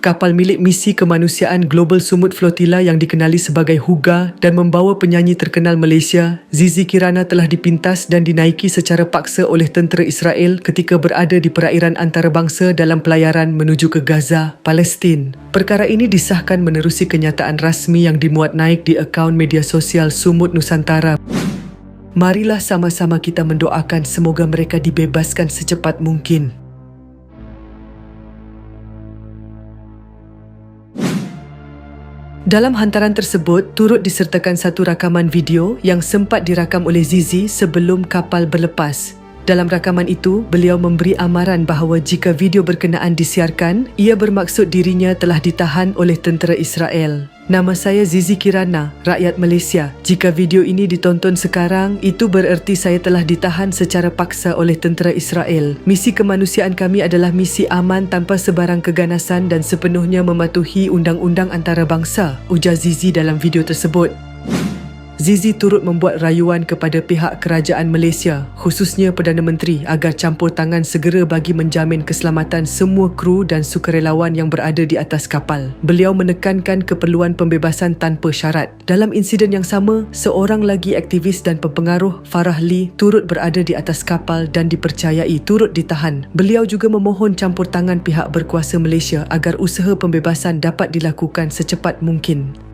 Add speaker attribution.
Speaker 1: kapal milik misi kemanusiaan Global Sumut Flotilla yang dikenali sebagai Huga dan membawa penyanyi terkenal Malaysia, Zizi Kirana telah dipintas dan dinaiki secara paksa oleh tentera Israel ketika berada di perairan antarabangsa dalam pelayaran menuju ke Gaza, Palestin. Perkara ini disahkan menerusi kenyataan rasmi yang dimuat naik di akaun media sosial Sumut Nusantara. Marilah sama-sama kita mendoakan semoga mereka dibebaskan secepat mungkin. Dalam hantaran tersebut, turut disertakan satu rakaman video yang sempat dirakam oleh Zizi sebelum kapal berlepas. Dalam rakaman itu, beliau memberi amaran bahawa jika video berkenaan disiarkan, ia bermaksud dirinya telah ditahan oleh tentera Israel. Nama saya Zizi Kirana, rakyat Malaysia. Jika video ini ditonton sekarang, itu bererti saya telah ditahan secara paksa oleh tentera Israel. Misi kemanusiaan kami adalah misi aman tanpa sebarang keganasan dan sepenuhnya mematuhi undang-undang antarabangsa, ujar Zizi dalam video tersebut. Zizi turut membuat rayuan kepada pihak kerajaan Malaysia, khususnya Perdana Menteri agar campur tangan segera bagi menjamin keselamatan semua kru dan sukarelawan yang berada di atas kapal. Beliau menekankan keperluan pembebasan tanpa syarat. Dalam insiden yang sama, seorang lagi aktivis dan pempengaruh, Farah Lee, turut berada di atas kapal dan dipercayai turut ditahan. Beliau juga memohon campur tangan pihak berkuasa Malaysia agar usaha pembebasan dapat dilakukan secepat mungkin.